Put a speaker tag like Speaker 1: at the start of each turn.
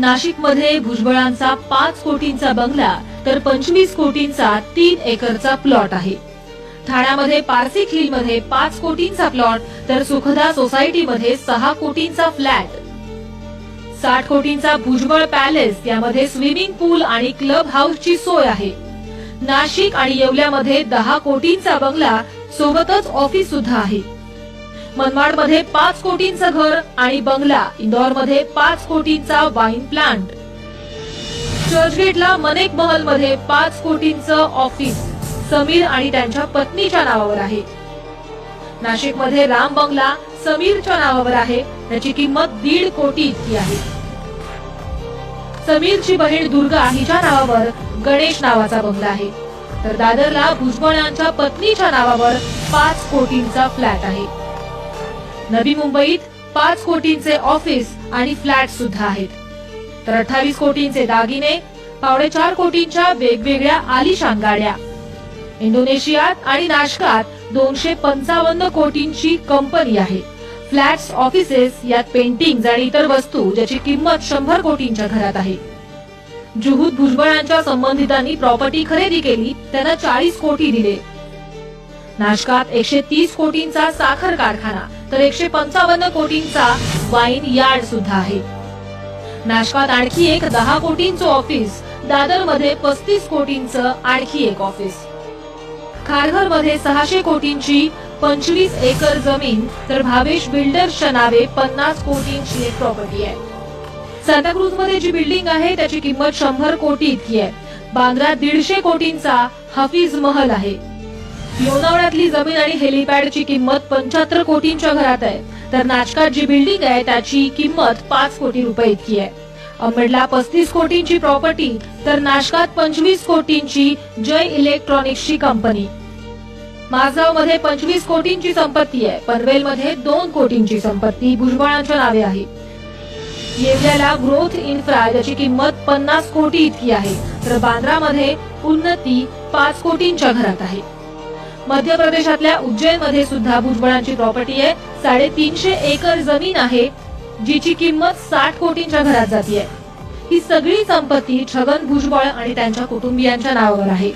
Speaker 1: नाशिकमध्ये भुजबळांचा पाच कोटींचा बंगला तर पंचवीस कोटींचा तीन एकरचा प्लॉट आहे. ठाण्यामध्ये पारसी खिलमध्ये पाच कोटींचा प्लॉट तर सुखदा सोसायटी मध्ये सहा कोटींचा फ्लॅट. साठ कोटींचा भुजबळ पॅलेस यामध्ये स्विमिंग पूल आणि क्लब हाऊसची सोय आहे. नाशिक आणि येवल्यामध्ये दहा कोटींचा बंगला सोबतच ऑफिस सुद्धा आहे. मनमाडमध्ये पाच कोटींचं घर आणि बंगला इंदौरमध्ये पाच कोटींचा वाईन प्लांट चर्चगेटला मनेक महलमध्ये पाच कोटींचं ऑफिस समीर आणि त्यांच्या पत्नीच्या नावावर आहे. नाशिकमध्ये राम बंगला समीरच्या नावावर आहे. त्याची किंमत दीड कोटी इतकी आहे. समीरची बहीण दुर्गा हिच्या नावावर गणेश नावाचा बंगला आहे. तर दादरला भुजबळ यांच्या पत्नीच्या नावावर पाच कोटींचा फ्लॅट आहे. नवी मुंबईत पाच कोटींचे ऑफिस आणि फ्लॅट सुद्धा आहेत. तर अठ्ठावीस कोटींचे दागिने पावणेचार कोटींच्या वेगवेगळ्या आलिशान गाड्या. इंडोनेशियात आणि नाशकात दोनशे पंचावन्न कोटींची कंपनी आहे. फ्लॅट्स ऑफिसेस यात पेंटिंग आणि इतर वस्तू ज्याची किंमत शंभर कोटींच्या घरात आहे. जुहूद भुजबळांच्या संबंधितांनी प्रॉपर्टी खरेदी केली त्यांना चाळीस कोटी दिले. नाशकात एकशे तीस कोटींचा साखर कारखाना तर एकशे पंचावन्न कोटींचा वाईन यार्ड सुद्धा आहे. नाशकात आणखी एक दहा कोटींचं ऑफिस दादरमध्ये पस्तीस कोटींचं आणखी एक ऑफिस खारघरमध्ये सहाशे कोटींची पंचवीस एकर जमीन तर भावेश बिल्डर्सच्या नावे पन्नास कोटींची एक प्रॉपर्टी आहे. सांताक्रूजमध्ये जी बिल्डिंग आहे त्याची किंमत शंभर कोटी इतकी आहे. बांद्रा दीडशे कोटींचा हफीज महल आहे. लोणावळ्यातली जमीन आणि हेलिपॅडची किंमत पंच्याहत्तर कोटींच्या घरात आहे. तर नाचकात जी बिल्डिंग आहे त्याची किंमत पाच कोटी रुपये इतकी आहे. अंबेडला पस्तीस कोटींची प्रॉपर्टी तर नाशकात पंचवीस कोटींची जय इलेक्ट्रॉनिक्सची कंपनी. माझगावमध्ये पंचवीस कोटींची संपत्ती आहे पनवेल मध्ये दोन कोटींची संपत्ती भुजबळांच्या नावे आहे. येवल्याला ग्रोथ इन्फ्रा ज्याची किंमत पन्नास कोटी इतकी आहे तर बांद्रामध्ये उन्नती पाच कोटींच्या घरात आहे. मध्य प्रदेशातल्या उज्जैनमध्ये सुद्धा भुजबळांची प्रॉपर्टी आहे. साडेतीनशे एकर जमीन आहे जिची किंमत साठ कोटींच्या घरात जातीये. ही सगळी संपत्ती छगन भुजबळ आणि त्यांच्या कुटुंबियांच्या नावावर आहे.